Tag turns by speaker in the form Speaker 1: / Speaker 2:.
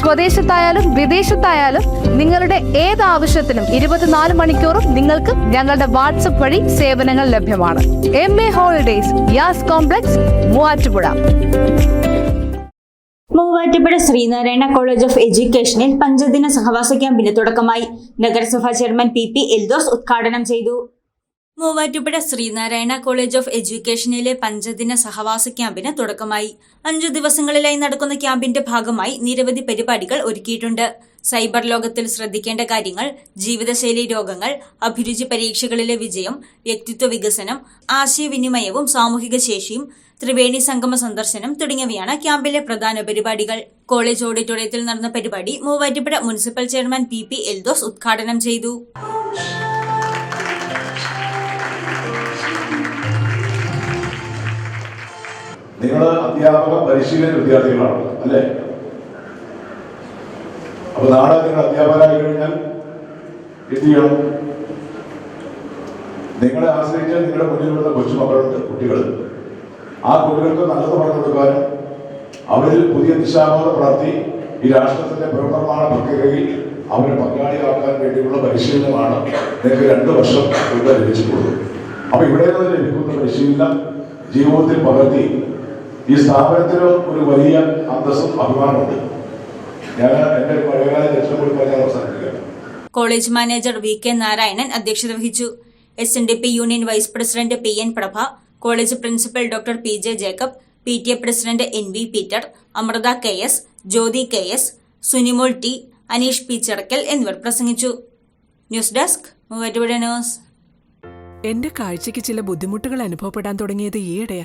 Speaker 1: സ്വദേശത്തായാലും വിദേശത്തായാലും നിങ്ങളുടെ ഏത് ആവശ്യത്തിനും ഇരുപത്തിനാല് മണിക്കൂറും നിങ്ങൾക്ക് ഞങ്ങളുടെ വാട്സപ്പ് വഴി സേവനങ്ങൾ ലഭ്യമാണ്. M A holidays Yas complex Muvattupuzha.
Speaker 2: Muvattupuzha Sree Narayana college of എഡ്യൂക്കേഷനിൽ പഞ്ചദിന സഹവാസ ക്യാമ്പിന് തുടക്കമായി നഗരസഭാ ചെയർമാൻ പി പി എൽദോസ് ഉദ്ഘാടനം ചെയ്തു. മൂവാറ്റുപുഴ ശ്രീനാരായണ കോളേജ് ഓഫ് എഡ്യൂക്കേഷനിലെ പഞ്ചദിന സഹവാസ ക്യാമ്പിന് തുടക്കമായി. അഞ്ചു ദിവസങ്ങളിലായി നടക്കുന്ന ക്യാമ്പിന്റെ ഭാഗമായി നിരവധി പരിപാടികൾ ഒരുക്കിയിട്ടുണ്ട്. സൈബർ ലോകത്തിൽ ശ്രദ്ധിക്കേണ്ട കാര്യങ്ങൾ ജീവിതശൈലി രോഗങ്ങൾ അഭിരുചി പരീക്ഷകളിലെ വിജയം വ്യക്തിത്വ വികസനം ആശയവിനിമയവും സാമൂഹിക ശേഷിയും ത്രിവേണി സംഗമ സന്ദർശനം തുടങ്ങിയവയാണ് ക്യാമ്പിലെ പ്രധാന പരിപാടികൾ. കോളേജ് ഓഡിറ്റോറിയത്തിൽ നടന്ന പരിപാടി Muvattupuzha municipal chairman P P Eldhose ഉദ്ഘാടനം ചെയ്തു.
Speaker 3: നിങ്ങൾ അധ്യാപക പരിശീലന വിദ്യാർത്ഥികളാണ് അല്ലേ? അപ്പൊ നാളെ നിങ്ങൾ അധ്യാപകരായി കഴിഞ്ഞാൽ എന്ത് ചെയ്യണം? നിങ്ങളെ ആശ്രയിച്ച് നിങ്ങളുടെ വരുന്ന കൊച്ചുമക്കളുണ്ട് കുട്ടികൾ ആ കുട്ടികൾക്ക് നല്ലത് പറഞ്ഞു കൊടുക്കാനും അവരിൽ പുതിയ ദിശാബോധം പ്രാപ്തി ഈ രാഷ്ട്രത്തിന്റെ പുനർനിർമ്മാണ പ്രക്രിയയിൽ അവരെ പങ്കാളിയാക്കാൻ വേണ്ടിയുള്ള പരിശീലനമാണ് നിങ്ങൾക്ക് രണ്ട് വർഷം ഇവിടെ ലഭിച്ചിട്ടുള്ളത്. അപ്പൊ ഇവിടെ നിന്ന് ലഭിക്കുന്ന പരിശീലനം ജീവിതത്തിൽ പകർത്തി ഈ സ്ഥാപനത്തിന് ഒരു വലിയ അന്തസ്സും അഭിമാനമുണ്ട്. ഞാൻ എന്റെ പഴയകാല രക്ഷപ്പെടുത്താൻ കൂടി പറഞ്ഞാൽ
Speaker 2: college manager V K Narayanan അധ്യക്ഷത വഹിച്ചു. S N D P union vice president P N Prabha college principal doctor P J Jacob P T A president N V Peter Amritha K S Jyothi K S Sunimol T Aneesh P Chadakkal എന്നിവർ പ്രസംഗിച്ചു. News desk Muvattupuzha news.
Speaker 4: എന്റെ കാഴ്ചയ്ക്ക് ചില ബുദ്ധിമുട്ടുകൾ അനുഭവപ്പെടാൻ തുടങ്ങിയത് ഈയിടെയാ.